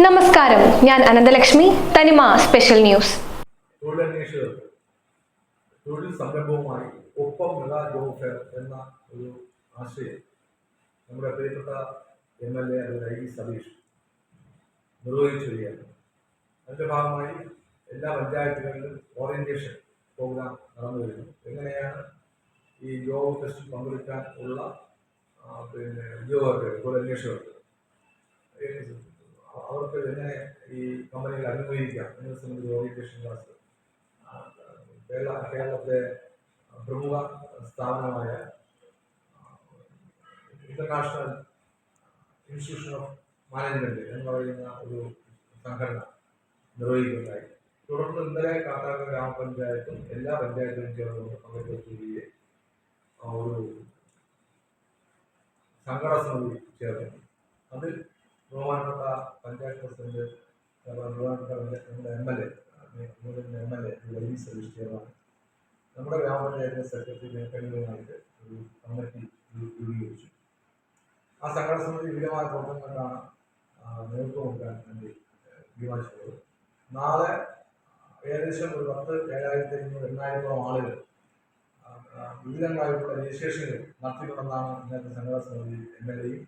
നമസ്കാരം. ഞാൻ അനന്തലക്ഷ്മി. തനിമ സ്പെഷ്യൽ ന്യൂസ്. തൊഴിൽ സംരംഭവുമായി ഒപ്പം മെഗാ ജോബ് എന്ന ഒരു ആശയം. നമ്മുടെ പ്രിയപ്പെട്ട M L A I Satish നിർവഹിച്ചു വരികയാണ്. അതിന്റെ ഭാഗമായി എല്ലാ പഞ്ചായത്തുകളിലും ഓറിയന്റേഷൻ പ്രോഗ്രാം നടന്നു വരുന്നു. എങ്ങനെയാണ് ഈ ജോബ് ടെസ്റ്റിൽ പങ്കെടുക്കാൻ ഉള്ള പിന്നെ ഉദ്യോഗസ്ഥർക്ക് തൊഴിലന്വേഷകർക്ക് അന്വേഷകർക്ക്? അവർക്ക് എങ്ങനെ ഈ കമ്പനികൾ അഭിമുഖീകരിക്കാം? എന്നതിനെ സംബന്ധിച്ച് ഓറിയന്റേഷൻ ക്ലാസ് കേരള കേരളത്തിലെ പ്രമുഖ സ്ഥാപനമായ ഇന്റർനാഷണൽ ഇൻസ്റ്റിറ്റ്യൂഷൻ ഓഫ് മാനേജ്മെന്റ് എന്ന് പറയുന്ന ഒരു സംഘടന നിർവഹിക്കുകയുണ്ടായി തുടർന്ന് ഇന്നലെ കാട്ടാക്ക ഗ്രാമപഞ്ചായത്തും എല്ലാ പഞ്ചായത്തിലും ചേർന്ന് പങ്കെടുക്കുകയും ഒരു സംഘടന സമിതി ചേർന്നു. അതിൽ ബഹുമാനപ്പെട്ട പഞ്ചായത്ത് പ്രസിഡന്റ് ബഹുമാനപ്പെട്ട നമ്മുടെ M L A M L A live Satish chairman നമ്മുടെ ഗ്രാമപഞ്ചായത്തിന്റെ സെക്രട്ടറി മേഖലകളുമായിട്ട് ഒരു കമ്മിറ്റി രൂപീകരിച്ചു. ആ സംഘടന സമിതി വിപുലമായ പ്രവർത്തനങ്ങളാണ് നേതൃത്വം കൊടുക്കാൻ വേണ്ടി തീരുമാനിച്ചത്. നാളെ ഏകദേശം ഒരു പത്ത് ഏഴായിരത്തി അഞ്ഞൂറ് എണ്ണായിരത്തോളം ആളുകൾ വിവിധങ്ങളായിട്ടുള്ള രജിസ്ട്രേഷനുകൾ നടത്തിയിട്ടുണ്ടെന്നാണ് ഇന്നത്തെ സംഘടന സമിതി എം എൽ എയും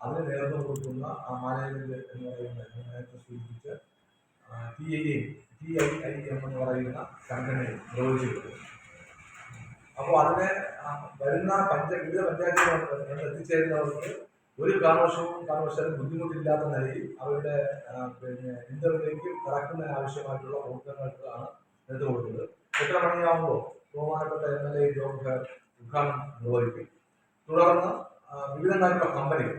അതിന് നേതൃത്വം കൊടുക്കുന്ന ആ മാനേജ്മെന്റ് എന്ന് പറയുന്ന നേരത്തെ T I T I I M എന്ന് പറയുന്ന സംഘടനയെ നിർവഹിച്ചിട്ടുണ്ട്. അപ്പോൾ അതിനെ വരുന്ന പഞ്ച വിവിധ പഞ്ചായത്തുകൾ എത്തിച്ചേരുന്നവർക്ക് ഒരു കാരണവശവും കാരണവശാലും ബുദ്ധിമുട്ടില്ലാത്ത നിലയിൽ അവരുടെ പിന്നെ ഇന്റർവ്യൂലേക്ക് കടക്കുന്നതിന് ആവശ്യമായിട്ടുള്ള പ്രവർത്തനങ്ങൾക്കാണ് നേതൃത്വം കൊടുക്കുന്നത്. എത്ര മണിയാകുമ്പോൾ ബഹുമാനപ്പെട്ട എം എൽ എ ജോബ് ഉദ്ഘാടനം നിർവഹിക്കും. തുടർന്ന് വിവിധങ്ങളായിട്ടുള്ള കമ്പനികൾ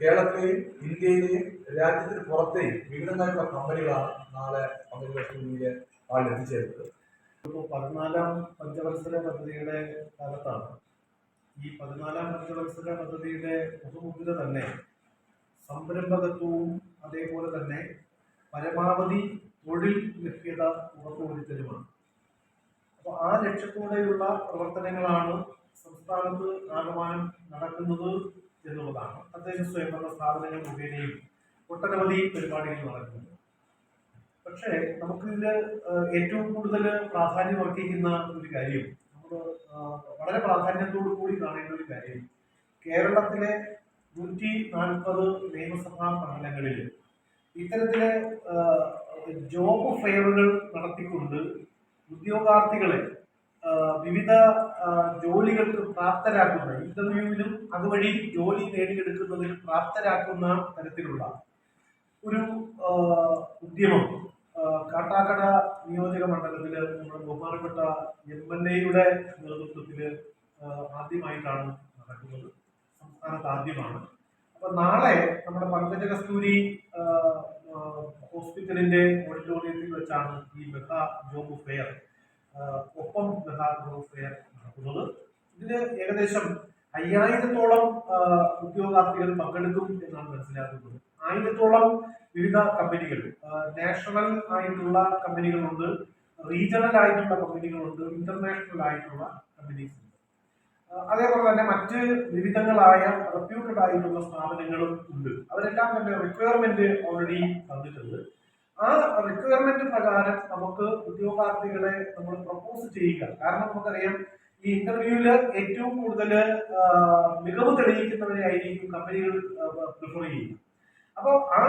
കേരളത്തിലെയും ഇന്ത്യയിലെയും രാജ്യത്തിന് പുറത്തെയും വിവിധങ്ങളായിട്ടുള്ള കമ്പനികളാണ് നാളെ പങ്കെടുക്കുന്ന ആളിൽ എത്തിച്ചേരുന്നത്. പതിനാലാം പഞ്ചവത്സര പദ്ധതിയുടെ കാലത്താണ് ഈ പതിനാലാം പഞ്ചവത്സര പദ്ധതിയുടെ മുഖമുദ്ര തന്നെ സംരംഭകത്വവും അതേപോലെ തന്നെ പരമാവധി തൊഴിൽ ലഭ്യത ഉറപ്പുവരുത്തലുമാണ്. അപ്പോൾ ആ ലക്ഷ്യത്തോടെയുള്ള പ്രവർത്തനങ്ങളാണ് സംസ്ഥാനത്ത് ആകമാനം നടക്കുന്നത് എന്നുള്ളതാണ്. തദ്ദേശ സ്വയംഭരണ സ്ഥാപനങ്ങൾ മുഖേനയും ഒട്ടനവധി പരിപാടികൾ നടക്കുന്നു പക്ഷേ നമുക്കിതിൽ ഏറ്റവും കൂടുതൽ പ്രാധാന്യം അർഹിക്കുന്ന ഒരു കാര്യം വളരെ പ്രാധാന്യത്തോടു കൂടി കാണേണ്ട ഒരു കാര്യം. കേരളത്തിലെ നൂറ്റി നാൽപ്പത് നിയമസഭാ മണ്ഡലങ്ങളിൽ ഇത്തരത്തിലെ ജോബ് ഫെയറുകൾ നടത്തിക്കൊണ്ട് ഉദ്യോഗാർത്ഥികളെ വിവിധ ജോലികൾക്ക് പ്രാപ്തരാക്കുന്ന ഇന്റർവ്യൂവിലും അതുവഴി ജോലി നേടിയെടുക്കുന്നതിൽ പ്രാപ്തരാക്കുന്ന തരത്തിലുള്ള ഒരു ഉദ്യമം കാട്ടാക്കട നിയോജക മണ്ഡലത്തിൽ നമ്മുടെ ബഹുമാനപ്പെട്ട എം എൽ എയുടെ നേതൃത്വത്തിൽ ആദ്യമായിട്ടാണ് നടക്കുന്നത്. സംസ്ഥാനത്ത് ആദ്യമാണ്. അപ്പൊ നാളെ നമ്മുടെ പങ്കജ കസ്തൂരി ഹോസ്പിറ്റലിന്റെ ഓഡിറ്റോറിയത്തിൽ വെച്ചാണ് ഈ മെഗാ ജോബ് ഫെയർ ഒപ്പം മെഗാ ജോബ് ഫെയർ നടക്കുന്നത്. ഇതിന് ഏകദേശം അയ്യായിരത്തോളം ഉദ്യോഗാർത്ഥികൾ പങ്കെടുക്കും എന്നാണ് മനസ്സിലാക്കുന്നത്. ആയിരത്തോളം വിവിധ കമ്പനികൾ നാഷണൽ ആയിട്ടുള്ള കമ്പനികളുണ്ട് റീജിയണൽ ആയിട്ടുള്ള കമ്പനികളുണ്ട് ഇന്റർനാഷണൽ ആയിട്ടുള്ള കമ്പനീസ് ഉണ്ട്. അതേപോലെ തന്നെ മറ്റ് വിവിധങ്ങളായ റെപ്യൂട്ടഡ് ആയിട്ടുള്ള സ്ഥാപനങ്ങളും ഉണ്ട്. അവരെല്ലാം തന്നെ റിക്വയർമെന്റ് ഓൾറെഡി തന്നിട്ടുണ്ട്. ആ റിക്വയർമെന്റ് പ്രകാരം നമുക്ക് ഉദ്യോഗാർത്ഥികളെ നമ്മൾ പ്രപ്പോസ് ചെയ്യുക. കാരണം നമുക്കറിയാം ഈ ഇന്റർവ്യൂവിൽ ഏറ്റവും കൂടുതൽ മികവ് തെളിയിക്കുന്നവരെ ആയിരിക്കും കമ്പനികൾ പ്രിഫർ ചെയ്യുക അപ്പോൾ ആ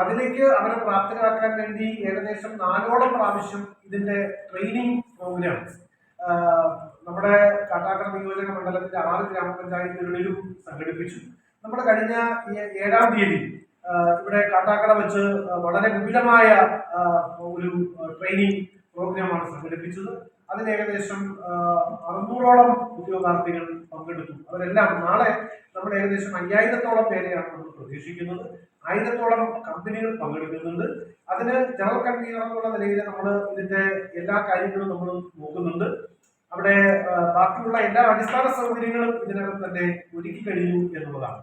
അതിലേക്ക് അവരെ പ്രാപ്തരാക്കാൻ വേണ്ടി ഏകദേശം നാലോളം പ്രാവശ്യം ഇതിന്റെ ട്രെയിനിങ് പ്രോഗ്രാം നമ്മുടെ കാട്ടാക്കട നിയോജക മണ്ഡലത്തിന്റെ ആറ് ഗ്രാമപഞ്ചായത്തുകളിലും സംഘടിപ്പിച്ചു. നമ്മുടെ കഴിഞ്ഞ ഏഴാം തീയതി ഇവിടെ കാട്ടാക്കട വെച്ച് വളരെ വിപുലമായ ഒരു ട്രെയിനിങ് പ്രോഗ്രാമാണ് സംഘടിപ്പിച്ചത്. അതിന് ഏകദേശം അറുന്നൂറോളം ഉദ്യോഗാർത്ഥികൾ പങ്കെടുത്തു അവരെല്ലാം നാളെ നമ്മൾ ഏകദേശം അയ്യായിരത്തോളം പേരെയാണ് നമ്മൾ പ്രതീക്ഷിക്കുന്നത്. ആയിരത്തോളം കമ്പനികൾ പങ്കെടുക്കുന്നുണ്ട്. അതിന് ജനറൽ കൺവീനർ എന്നുള്ള നിലയിൽ നമ്മൾ ഇതിന്റെ എല്ലാ കാര്യങ്ങളും നമ്മൾ നോക്കുന്നുണ്ട്. അവിടെ ബാക്കിയുള്ള എല്ലാ അടിസ്ഥാന സൗകര്യങ്ങളും ഇതിനകം തന്നെ ഒരുക്കി കഴിഞ്ഞു എന്നുള്ളതാണ്.